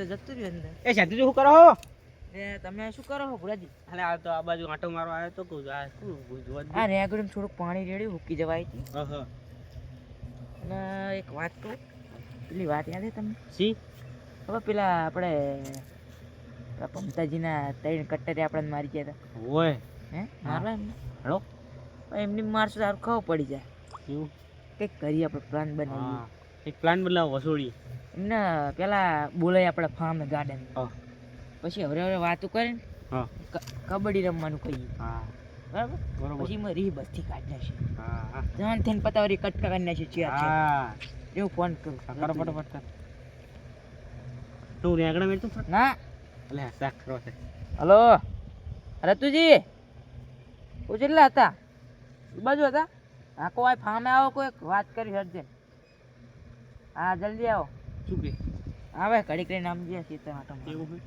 તો જતું રહ્યું અંદર એ સાધુ શું કરો હો? એ તમે શું કરો છો ભુરાજી? અરે આ તો આ બાજુ આંટો મારવા આવ્યો તો કહું આ શું જોવા આ રેગડીમ થોડુંક પાણી રેડ્યું હુકી જવાય હતી અને એક વાત કહું પેલી વાત યાદ છે તમને? સી હવે પેલા આપણે પમતાજીના ત્રણ કટ્ટરે આપણને મારી ગયા હતા ઓય. હે? મારવા એમને? હેલો. એમની મારશું તારું ખબર પડી જાય. શું કંઈક કરીએ આપણે પ્લાન બનાવીએ. એક પ્લાન બદલાવો વસોડી એમને પેલા બોલાય આપણે ફાર્મ ગાર્ડન પછી હવે હવે વાતો કરે ને કબડ્ડી રમવાનું કહીએ. હા. બરાબર? પછી એમાં રીહ બસ્તી કાઢી હા હા. જવાન થઈને પતાવરી કટકા કાઢી ચિયા છે. એવું ફોન કરું. કરો ફટાફટ તું રેગડા મેળતું તું ના. એટલે સાક કરો છે. હલો. રતુજી. ઓ કેટલા હતા? બાજુ હતા? હા કોઈ ફામે આવો કોઈ વાત કરી હરજે. હા જલ્દી આવો. શું કે? આવે ઘડીક લઈને આમ ગયા ખેતર આટો એવું હોય?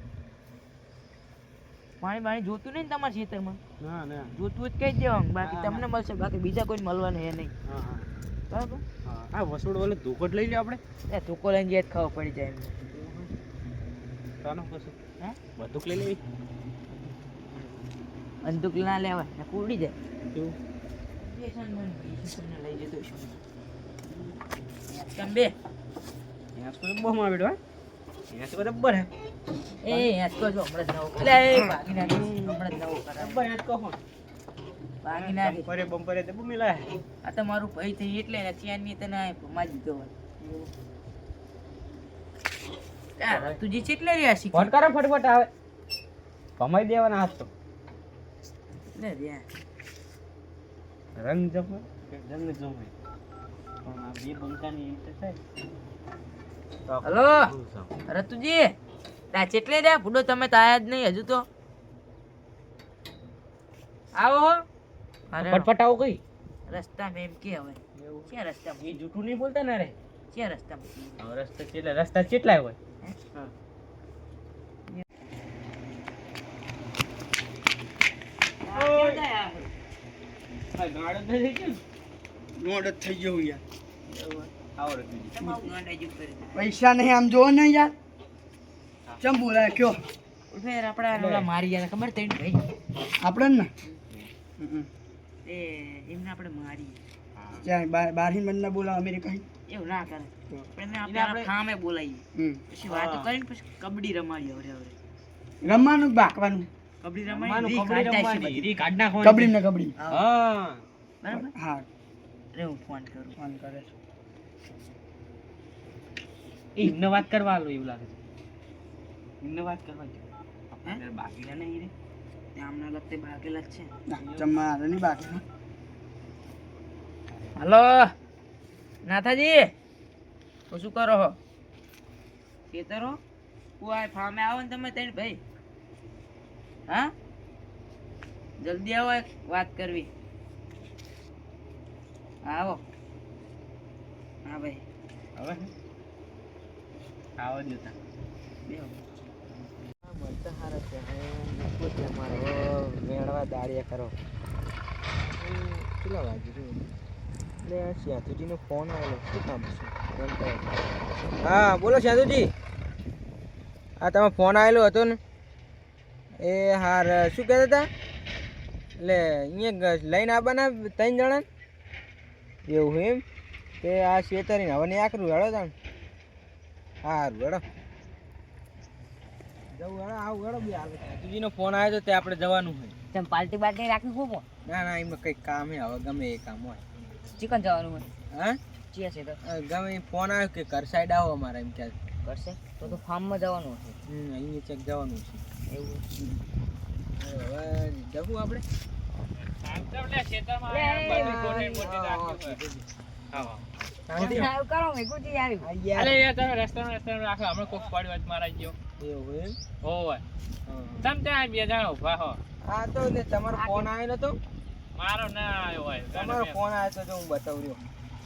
પાણી પાણી જોતું નહીં ને તમારા ખેતરમાં ના ના. જોતું જ કહી દેવાનું બાકી તમને મળશે બાકી બીજા કોઈ મળવાનું એ નહીં. બરાબર? હા આ વસોડ વાલે ધોકટ લઈ લે આપણે. એ ધોકો લઈને જઈએ ખબર પડી જાય એમ. પછી હે? બંદૂક લઈ લેવી. બંદૂક ના લેવાય ને કુડી જાય. કેવું? લઈ જતો છું તો તો જો જ જ બહુ આ તો મારું થઈ એટલે તને માજી દીધો હોય. ક્યાં તુજી ચેટલે રહ્યા શીખ? ફોન ફટફટ આવે. કમાઈ દેવાના હાથ તો. ને રંગ જમે રંગ જમે હલો? રતુજી? ના ચેટલે રહ્યા? ભૂડો તમે તાયા જ નહીં હજુ તો. આવો ફટફટ આવો કઈ? રસ્તામાં એમ કે હવે. ક્યાં રસ્તા એ જૂઠું નહીં બોલતા ને રે? ક્યાં રસ્તામાં? રસ્તા કેટલા રસ્તા કેટલા હોય? હે? નોટ જ થઈ ગયો યાર. ગાંડા. પૈસા નહીં આમ જોવો ને યાર. ચમ બોલાય કયો? ફેર આપણા ઓલા મારી ગયા ખબર તઈ ભાઈ? આપણે ને. એ એમને આપણે મારી ક્યાંય બાર બારહીન બંને બોલાવ અમેરિકા એવું ના કરે. પણ આપણે ખામે બોલાવીએ પછી વાતો કરીને પછી કબડ્ડી રમાડીએ હવે હવે રમવાનું બાકવાનું? કબડ્ડી રમવાનું, રમાડી કબડ્ડી કાઢતા રમવાની, છીએ રી કાઢ નાખવાની. કબડ્ડી ને કબડ્ડી હા. બરાબર? હા. રે હું ફોન કરું. ફોન કરે છે. એ એમને વાત કરવા આલો એવું લાગે છે. એમને વાત કરવા જો બાકીના નહીં રે. આમના લગતે બાકેલા જ છે. જમવા આવે નહીં બાકી હલો. નાથાજી તો શું કરો હો? ખેતરો? કુવાય ફામે આવો ને તમે ત્રણ ભાઈ. હા? જલ્દી આવો વાત કરવી. આવો. હા ભાઈ. હવે? આવો જ હતા બેહો. વેણવા દાળિયા કરો કેટલા વાગ્યું એટલે શ્યાતુજીનો ફોન આવેલો શું કામ છે હા બોલો શ્યાતુજી હા તમે ફોન આવેલો હતો ને? એ હાર શું કહેતા હતા? એટલે અહીંયા લઈને આવવાના ત્રણ જણા? એવું એમ? તે આ શેતરીને હવે ને આકરું હેડો તાણ. સારું હેડો. જવું હેડો આવું હેડો બી હાલ. શ્યાતુજીનો ફોન આવ્યો તો તે આપણે જવાનું હોય તેમ પાર્ટી બાર્ટી રાખી ખૂબ ના ના એમાં કંઈક કામ હે હવે ગમે એ કામ હોય. ચિકન જવાનું હોય. હા? ચીયા છે તો. ગમે એ ફોન આવ્યો કે ઘર સાઈડ આવો અમારે એમ કે. કરશે તો તો ફાર્મમાં જવાનું હશે. હમ અહીંયા ચેક જવાનું છે. એવું. હવે જવું આપણે? તમારો ફોન આવ્યો નતો મારો ના આવ્યો હોય તમારો ફોન આવ્યો તો હું? બતાવ્યો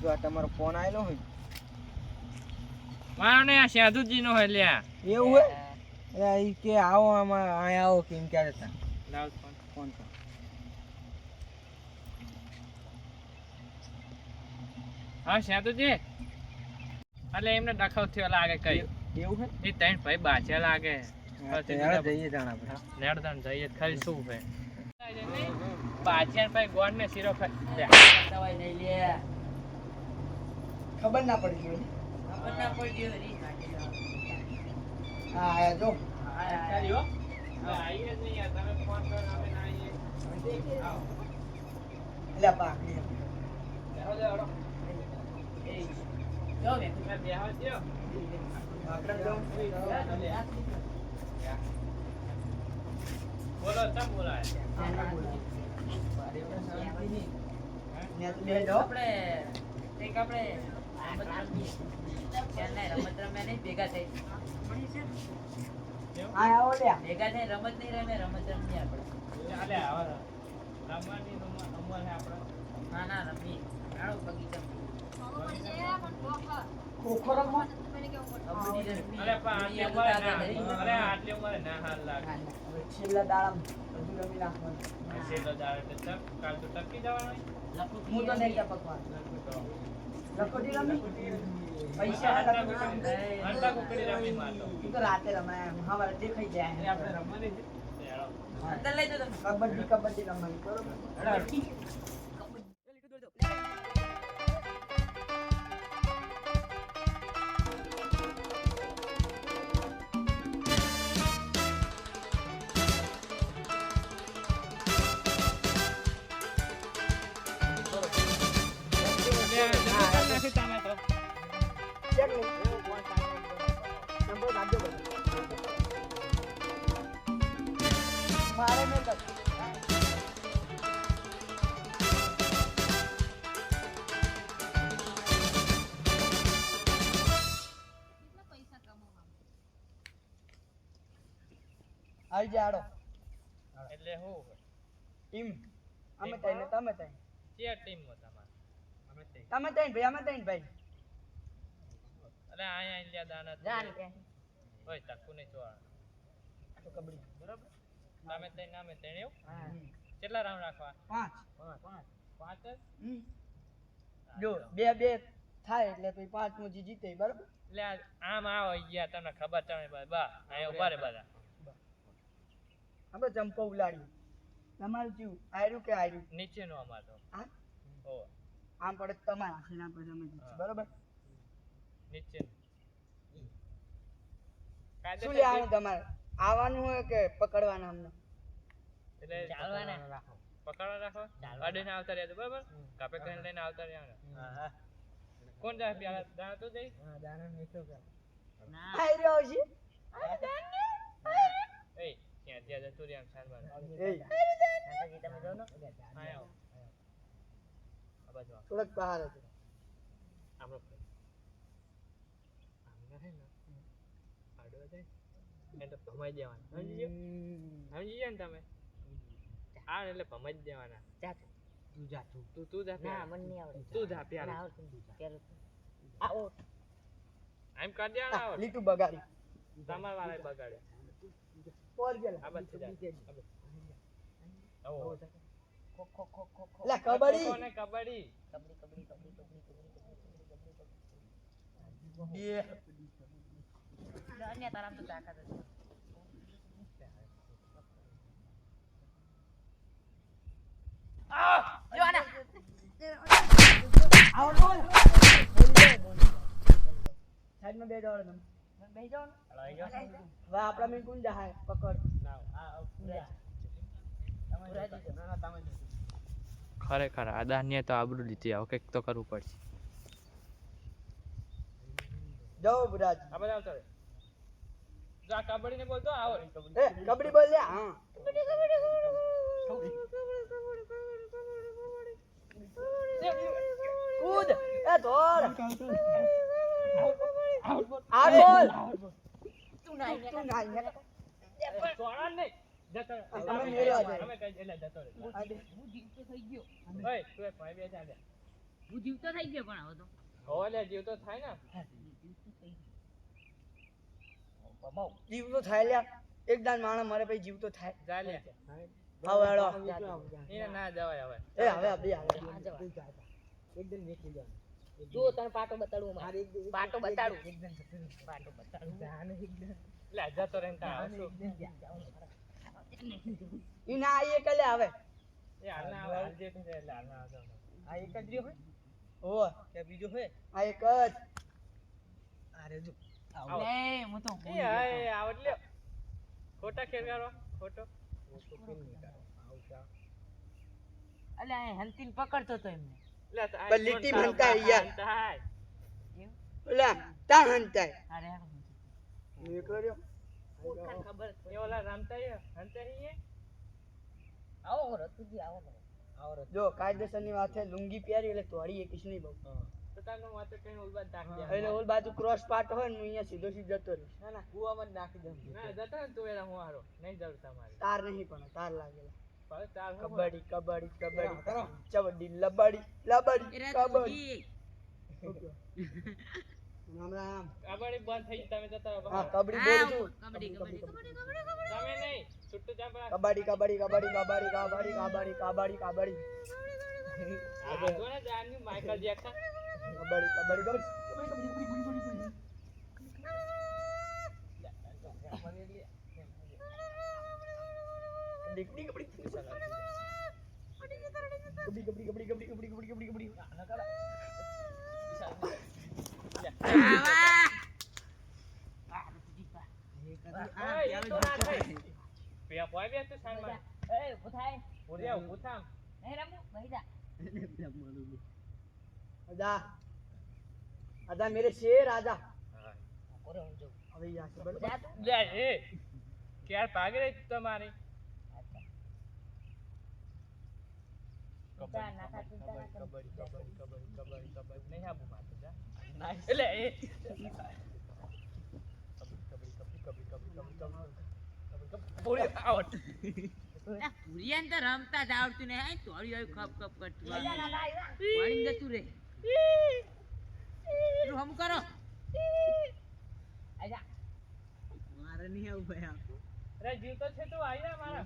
જો આ તમારો ફોન આવેલો હોય મારો ને આ સાધુજી નો હોય લ્યા એવું હોય કે આવો આમાં આયા આવો કેમ ક્યારે હતા લાવ ફોન. ફોન હા સેતુજી એટલે એમને ડખાવ થયો લાગે કઈ. એવું હે એ ત્રણ ભાઈ બાચે લાગે. જઈએ જાણ આપણે નેડદાન જઈએ ખાલી શું છે? બાચા ભાઈ ગોળ ને શીરો ખાય નહીં લે. ખબર ના પડી ગઈ ખબર ના પડી હરી હા આયા જો. ચાલ્યો આવીએ જ નહીં તમે ફોન કરો અમે ના આવીએ એટલે પાકડી બોલો રમત રમ્યા ભેગા થઈ ભેગા થઈ રમત નહીં રમે રમત રમીએ આપણે રમવાની રમવાની આપણે ના ના, રમીએ. બગીચા પૈસા રાતે રમાય મહાભારત દેખાઈ જાય આપણે રમવાની કબડ્ડી કબડ્ડી રમવાની બરોબર? આવી જાડો એટલે હું ટીમ. અમે તઈને તમે તઈને. કે ટીમ તમારે? અમે તે તમે તઈને ભાઈ અમે તઈને ભાઈ. અરે આયા ઇન્ડિયા દાના જાન કે ઓય તકુ ને જો તો કબડી બરાબર? તમે તે નામે તેણે એવું? હા. કેટલા રાઉન્ડ રાખવા? પાંચ. પાંચ. જ? જો બે બે થાય એટલે પછી પાંચમું જે જીતે બરાબર? એટલે આમ આવો ગયા તમને ખબર તમે બા આયો ઊભા રે બધા. આપણે ચંપો ઉલાડ્યું. તમારું કેવું આયરું કે આયરું? નીચેનો અમાર તો. આ આમ પડે તમારા એના પર અમે બરોબર? નીચે. શું લેવાનું તમારે? આવવાનું હોય કે પકડવાના અમને? એટલે ચાલવાના. પકડવા રાખો. અડીને આવતા રહ્યા બરાબર? કાપે કરીને લઈને આવતા રહ્યા કોણ જાય પેલા દાણા તો જઈ. ના આયરો આવશે? એ ત્યાં ત્યાં જતું રહ્યા સારવાર નાનકાજી તમે જાઓ ને. આવો. આ બાજુ થોડોક બહાર હતો આપણો આમના હે ને. આડો જાય. એને તો ભમાઈ દેવાના. સમજી ગયો? સમજી ગયા ને તમે? આ એટલે ભમાઈ દેવાના. જા તું. તું જા તું તું તું જા ના પ્યાર મને નહીં આવડે. તું જા ના તું જા પેલું આવો. આમ કાઢ ના આવડ. બગાડી. તમાર વાળા બગાડે સાઈડમાં બે દોડ તમે બેહી જાઓ ને હવે આપણા મેં કુંજા હાય પકડ ખરેખર આદાન્ય તો આબરૂ લીધી આવો કંઈક તો કરવું પડશે. જાઓ બુરાજ આ બધા આવતા જા કબડ્ડી ને બોલતો આવો એ કબડ્ડી બોલ લે હા. કબડ્ડી કબડ્ડી કબડ્ડી કબડ્ડી કબડ્ડી કૂદ. એ દોડ જીવતો થાય ને. જીવતો લ્યા. એક દાન માણા મારે પછી જીવતો થાય. જા ના જવાય હવે. હવે એક દિન વેચી જવાનું જો તને પાટો બતાડું મારે પાટો બતાડું. પાટો બતાડું. જાને એટલે તો રેન આવશો? ઈ ના આયે કલે આવે. એ આના આવે જે તો એટલે આના આવે. આ એક જ હોય? ઓ કે બીજો હોય? આ એક જ. અરે જો આવ. લે હું તો એ હાય આવ એટલે ખોટા ખેરગારો ખોટો ખોટો અલ્યા હંતીન પકડતો તો એમને. લીટી મનતા યાર. ઓલા તા હંતાય એકલો ખબર એ ઓલા રમતાય હંતાય એ? આવો આવો જો કાયદેસરની વાત છે લુંગી પહેરી એટલે તોડી એકીશ નહીં બહુ તો માથે કઈ ઓલ બાદ નાખી દે. એટલે ઓલ બાજુ ક્રોસ પાટ હોય ને અહીંયા સીધો સીધો જતો રહીશ ના ના કુવામાં નાખી દઉં ના જતો ને તું એલા હું હારો નહીં જરૂર તમારે તાર નહીં પણ તાર લાગેલા કબડ્ડી કબડ્ડી કબડ્ડી ચબડ્ડી કબડ્ડી લબાડી લબાડી કબડ્ડી રામ રામ કબડ્ડી બંધ થઈ તમે જતા રહો હા. કબડ્ડી બોલું છું કબડ્ડી કબડ્ડી કબડ્ડી તમે નહીં છૂટું કબડ્ડી કબડ્ડી કબડ્ડી કબડ્ડી કબડ્ડી કબડ્ડી કબડ્ડી કબડ્ડી જાનની માઇકલ જેક્સન કબડ્ડી કબડ્ડી કબડ્ડી કબડ્ડી સાઈડમાં. એ ઊભો થાય ઉરે, ઊભું થામ. નહીં રમવું ભાઈ જા आजा आजा मेरे शेर आजा કોરે હું જોઉં अबे यहाँ से રમતા જ આવડતું ને આ તોડી આવ્યું ખપ ખપ કરતું જતું રે. હમ કરો. મારે નહીં આવું ભાઈ આ અરે જીવ તો છે તું આવી મારા.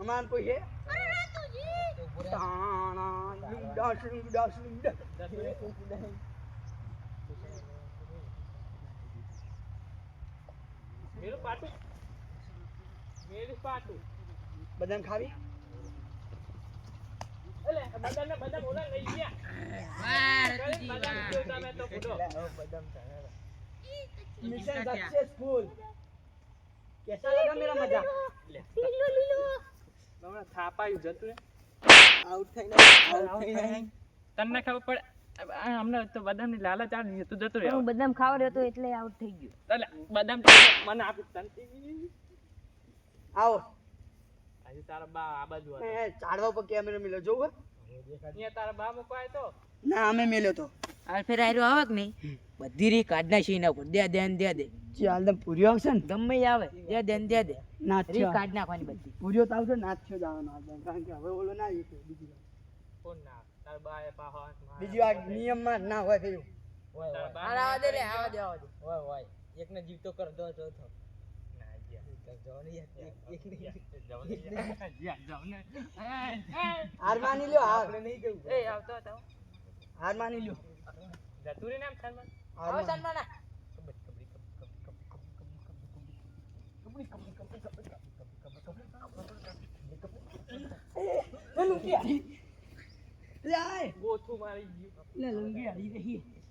અમાન પૂછે તાણા લુંડા સુંડા ખાવી? તમને ખબર પડે હમણાં તો બદામની લાલચ આવી તું જતો રહ્યો. બદામ ખાવા રહ્યો એટલે આઉટ થઈ ગયું. એટલે બદામ મને આપી તને આવો. નિયમમાં ના અમે મેલ્યો ને. હોય થયું. હોય દે આવા દે દે. હોય હોય. એકને જીવતો કર દો. હાર માની લ્યો આપણે નહીં જવું એ આવતો હતો હાર માની લ્યો જતું રહે ને આમ આવો માની. લુંગી હારી. ગોથું મારી ગયું. લુંગી હારી રહી.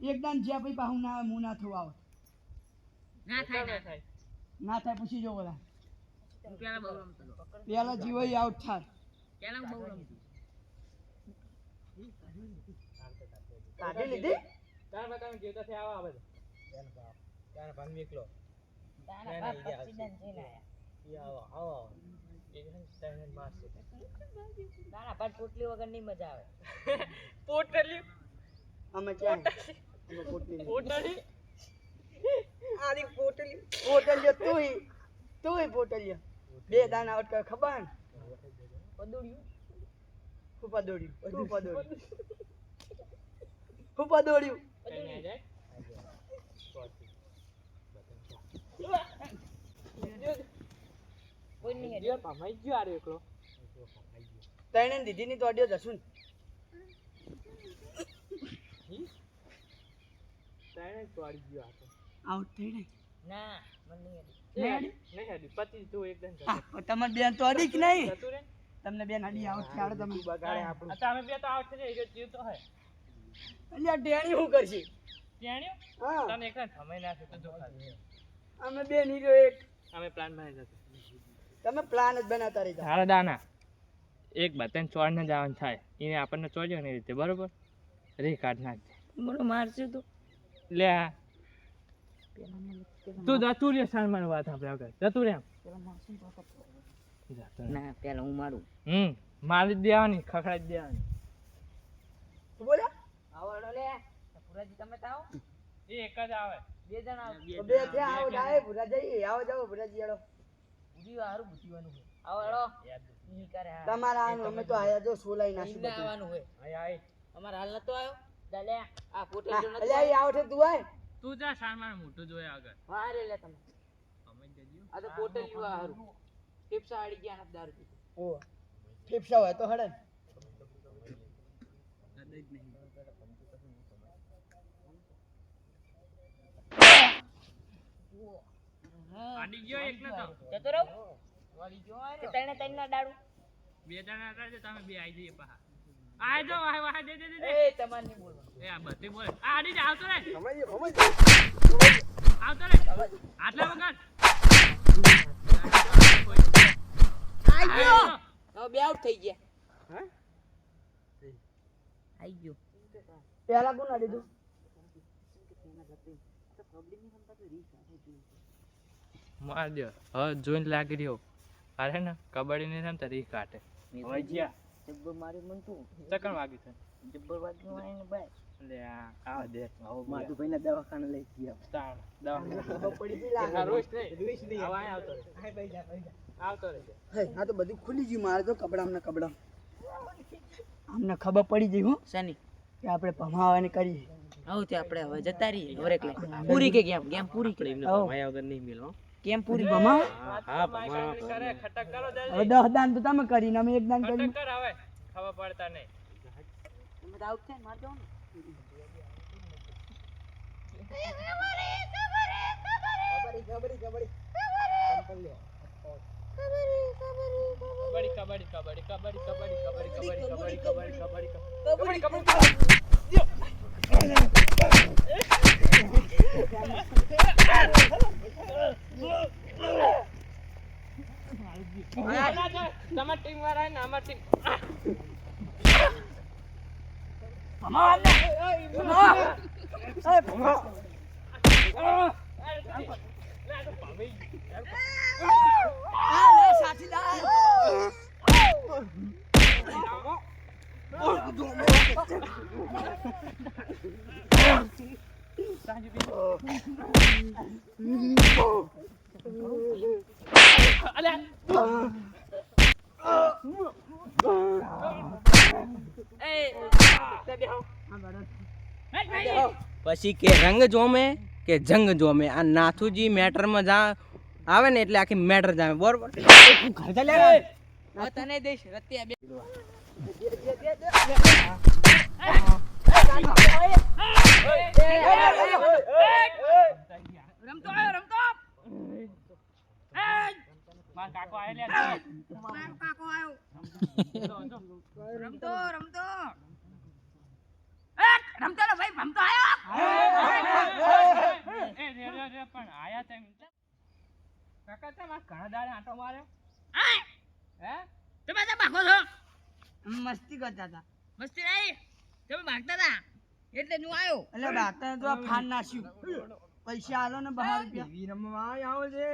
એકદમ જ્યાં પછી પાહું ના આવે ના થવું આઉટ થાય, ના થાય. ના થાય પેલા જીવો આઉટ થાય. પેલા બહુ રમતો કાઢી લીધી? તાર બકા મે જીવતા છે આવા આવે છે. એનો બાપ તાર ભાંગ નીકળો તાર બાપ ઓક્સિજન જઈને આયા આવો આવો ના પણ પોટલી વગર નહીં મજા આવે. પોટલી? અમે ક્યાં? અમે પોટલી. પોટલી આની પોટલી. પોટલી તું તું પોટલી બે દાના અટકે ખબર? પદોડ્યું. ખૂબ પદોડ્યું ખૂબ પદોડ્યું. હું પદોડ્યું. તને દીદી ની તોડ્યો જશું તને તોડી ગયો આઉટ થઈ નહીં ના તમને બેન તો અડી કે નહીં? તમને બેન અડી આઉટ તમે બગાડે આપણે. તમે બે તો આઉટ થઈ તો જીવતો હોય. અલ્યા ડેણી શું કરશે? ડેણી હા. તમે એકલા સમય ના છે તો જો અમે બે નીરો એક. અમે પ્લાન બનાવી જતો તમે પ્લાન જ બનાવતા રહી જાઓ દાના. એક બતન ચોર ને જવાનું થાય. એને આપણને ચોર્યો ને રીતે બરોબર? રે કાઢ નાખજે. મને મારશે તો. લે તું જતું રે સાલમાન વાત આપણે આગળ. જતું રે. ના પેલા હું મારું. હમ મારી જ દેવાની ખખડાઈ જ દેવાની. શું બોલ્યા આવડો લે. પુરાજી તમે તો એ એક જ આવે. બે જણ આવો. તો બે આવો ડાય ભૂરા આવો જાઓ ભૂરાજી હેડો. બુદ્ધિ હારું બુદ્ધિવાનું હોય. આવડો ઈ તમારા અમે તો આયા જો સોલાઈ નાખી બધું. આવવાનું હોય. આય આય. અમારે હાલ નતો આવ્યો? દાલે આ પોતે જો નતો અલ્યા આવો છે તું આય. તું જા સાલમાન મોટું જોયા આગળ. હા રે લે તમે. અમે જજો આ તો પોતે લીવા હારું. ટીપ્સા આડી ગયા નથી ઓ ફેફસા હોય તો હડે આડી ગયો એક ને તો જતો રહો. વાળી જો આ ના બે જણા હતા છે તમે બે આવી જઈએ પાહા આય જો વાહ વાહ દે દે દે દે. એ તમારે નહીં બોલવાનું. એ આ બધી બોલ. આ આડી જા આવતો રે સમજીએ સમજીએ આવતો રે આટલા વગર આઈ ગયો. હવે બે આઉટ થઈ ગયા. હા? આઈ ગયો. પહેલા કોણ અડીધું માર દો હવે જોઈને લાગી રહ્યો. અરે ને કબડ્ડી ને રમતા રી કાટે. હવે જબ્બર મારી મન તું. ચકણ વાગી છે. જબ્બર વાગી હોય ને બાય. લે આ આ દે. આવો માધુભાઈ ના દવાખાને લઈ ગયા. તાણ દવા પડી ગઈ. લાગે રોજ નહીં. આવા આય આવતો રે આવતો રે હે આ તો બધું ખુલી ગયું મારે તો કપડા અમને કપડા અમને ખબર પડી ગઈ હું સની કે આપણે ભમાવાની કરીએ આવું તે આપણે હવે જતા રહીએ. ઘરે પૂરી કે ગેમ? ગેમ પૂરી કે? વગર નહીં મિલો કેમ પૂરી ભમાવ હા કરે ખટક કરો હવે દસ દાન તો તમે કરીને અમે એક દાન કરી ખટક કર હવે ખબર પડતા નહીં તમે તો આઉટ થાય માર દો ને કબડ્ડી કબડ્ડી કબડ્ડી કબડ્ડી કબડ્ડી કબડ્ડી કબડ્ડી કબડ્ડી કબડ્ડી કબડ્ડી કબડ્ડી તમાર ટીમ વાળા ને અમાર ટીમ ભમાવા લે ભમાવા એ ભમાવા Allez પછી કે રંગ જોમે કે જંગ જોમે? આ નાથુજી મેટરમાં જા આવે ને એટલે આખી મેટર જામે. બરોબર? તને દઈશ રત્યા બે રમતો આવ્યો રમતો. કાકો આયેલા કાકો આવ્યો રમતો રમતો. ભાગતા એટલે હું આવ્યો એટલે ભાગતા તો ફાન નાશ્યું ને બહાર રૂપિયા. વી આવજે આવજે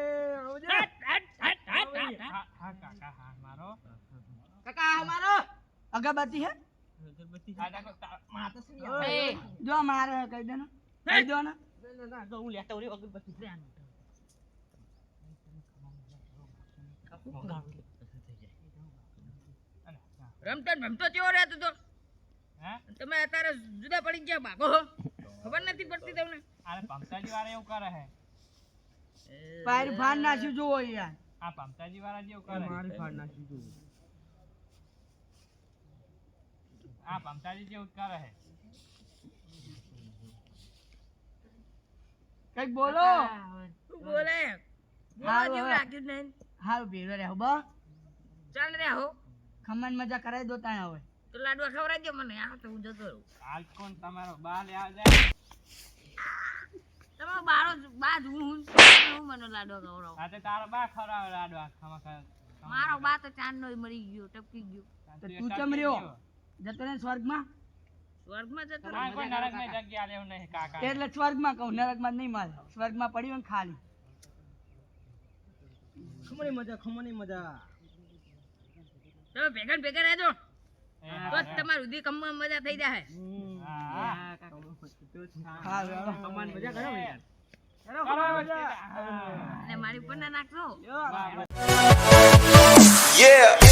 કાકા હા મારો. અગરબત્તી હે? જો મારે કહી દે ને. કહી દો ને. ના, ના, તો હું લેતો રહ્યો અગરબત્તી. લે આનું. અને, હા. રમતો રમતો ચેવો રહેતો તો? હે? તમે અત્યારે જુદા પડી ગયા ભાગો ખબર નથી પડતી તમને? પમતાજી વાળા એવું કરે છે પાયર ફાન નાખ્યું જુઓ યાર આ પમતાજી વાળા જેવું કરે. મારી ફાડ નાખી તું આ પમતાજી જેવું જ કરે છે કંઈક બોલો. બોલે. બોલવા હારું, જેવું લાગ્યું નહીં. હારું ભેળો રહો બા. ચાલ રે ખમણ મજા કરાવી દો તાણ હવે. તો લાડવા ખવડાવજો મને. આ તો હું જતો રહું. હાલ કોણ તમારો બા લેવા જાય તમારો બારો બા જ હું હું હું મને લાડવા ખવડાવું. આ તારો બા ખવડાવે લાડવા. ખમા મારો બા તો ચાંદનો મરી ગયો ટપકી ગયો. તો તું ચમ રહ્યો? જતો રહે સ્વર્ગમાં? સ્વર્ગમાં જતો હા રહ્યો. કોઈ નરકની જગ્યા લેવું નહીં કાકા. એટલે સ્વર્ગમાં કહું નરકમાં નહીં મારે સ્વર્ગમાં પડ્યું ને ખાલી. ખમણી મજા ખમણી મજા. તમે ભેગા ભેગા રહેજો. તો તમારું ઉધી કમમાં મજા થઈ જાય હા, મજા કરો યાર. અને મારી ઉપર ના નાખજો Yeah.